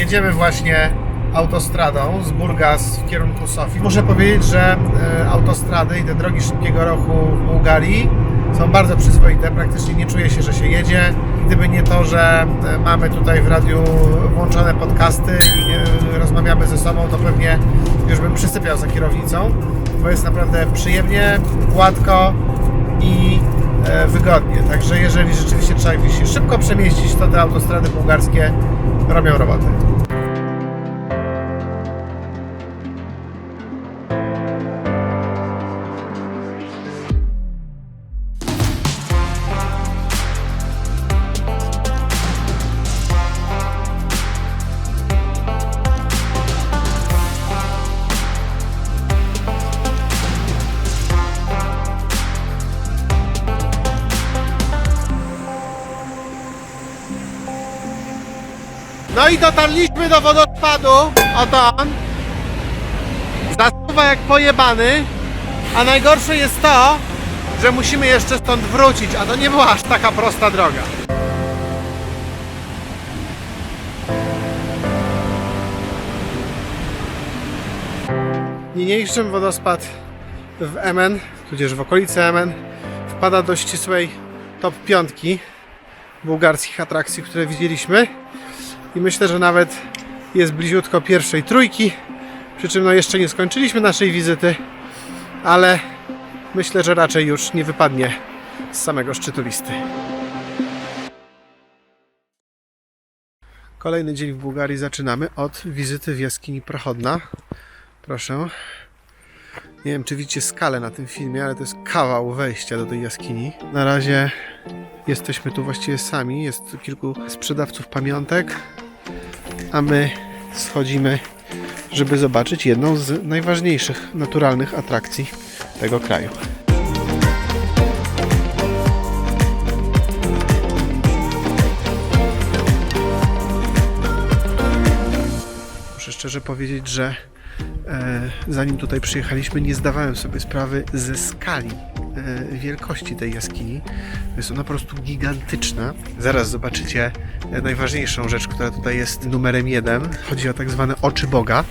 Jedziemy właśnie autostradą z Burgas w kierunku Sofii. Muszę powiedzieć, że e, autostrady i te drogi szybkiego ruchu w Bułgarii są bardzo przyzwoite. Praktycznie nie czuje się, że się jedzie. Gdyby nie to, że e, mamy tutaj w radiu włączone podcasty i rozmawiamy ze sobą, to pewnie już bym przysypiał za kierownicą, bo jest naprawdę przyjemnie, gładko i e, wygodnie. Także jeżeli rzeczywiście trzeba się szybko przemieścić, to te autostrady bułgarskie robią robotę. No i dotarliśmy do wodospadu. Oto on. Zasuwa jak pojebany. A najgorsze jest to, że musimy jeszcze stąd wrócić, a to nie była aż taka prosta droga. Niniejszym wodospad w Emen, tudzież w okolicy Emen, wpada do ścisłej top piątki bułgarskich atrakcji, które widzieliśmy i myślę, że nawet jest bliziutko pierwszej trójki. Przy czym no jeszcze nie skończyliśmy naszej wizyty, ale myślę, że raczej już nie wypadnie z samego szczytu listy. Kolejny dzień w Bułgarii zaczynamy od wizyty w jaskini Prochodna. Proszę. Nie wiem, czy widzicie skalę na tym filmie, ale to jest kawał wejścia do tej jaskini. Na razie jesteśmy tu właściwie sami. Jest kilku sprzedawców pamiątek, a my schodzimy, żeby zobaczyć jedną z najważniejszych naturalnych atrakcji tego kraju. Muszę szczerze powiedzieć, że e, zanim tutaj przyjechaliśmy, nie zdawałem sobie sprawy ze skali wielkości tej jaskini. Jest ona po prostu gigantyczna. Zaraz zobaczycie e, najważniejszą rzecz, która tutaj jest numerem jeden. Chodzi o tak zwane oczy Boga,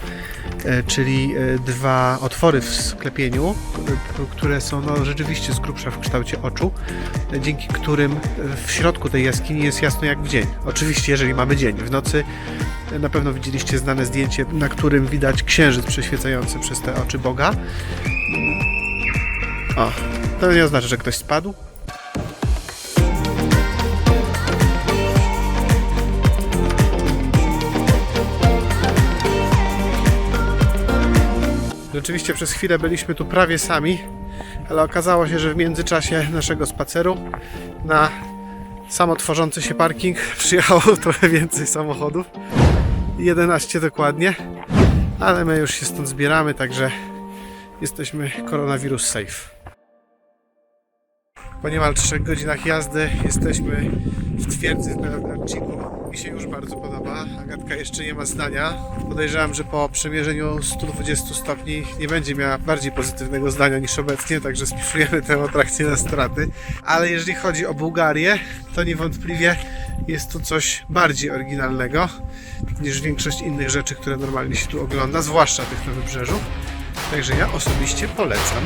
e, czyli e, dwa otwory w sklepieniu, e, które są no, rzeczywiście z grubsza w kształcie oczu, e, dzięki którym e, w środku tej jaskini jest jasno jak w dzień. Oczywiście, jeżeli mamy dzień. W nocy e, na pewno widzieliście znane zdjęcie, na którym widać księżyc przeświecający przez te oczy Boga. O, to nie oznacza, że ktoś spadł. Rzeczywiście przez chwilę byliśmy tu prawie sami, ale okazało się, że w międzyczasie naszego spaceru na samotworzący się parking przyjechało trochę więcej samochodów. 11 dokładnie, ale my już się stąd zbieramy, także jesteśmy koronawirus safe. Po niemal 3 godzinach jazdy jesteśmy w twierdzy w Belogradczyku. Mi się już bardzo podoba. Agatka jeszcze nie ma zdania. Podejrzewam, że po przemierzeniu 120 stopni nie będzie miała bardziej pozytywnego zdania niż obecnie, także spiszujemy tę atrakcję na straty. Ale jeżeli chodzi o Bułgarię, to niewątpliwie jest tu coś bardziej oryginalnego niż większość innych rzeczy, które normalnie się tu ogląda, zwłaszcza tych na wybrzeżu. Także ja osobiście polecam.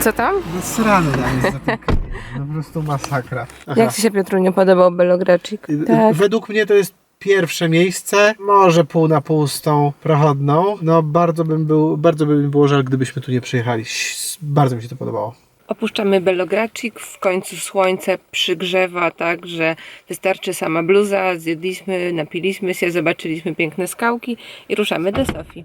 Co tam? Srany tam jest na tym kanale. No po prostu masakra. Aha. Jak Ci się Piotru nie podobał Belogradczyk? Tak. Według mnie to jest pierwsze miejsce, może pół na pół z tą prochodną. No bardzo bym był, bardzo by mi było żal, gdybyśmy tu nie przyjechali. Bardzo mi się to podobało. Opuszczamy Belogracik, w końcu słońce przygrzewa tak, że wystarczy sama bluza, zjedliśmy, napiliśmy się, zobaczyliśmy piękne skałki i ruszamy do Sofii.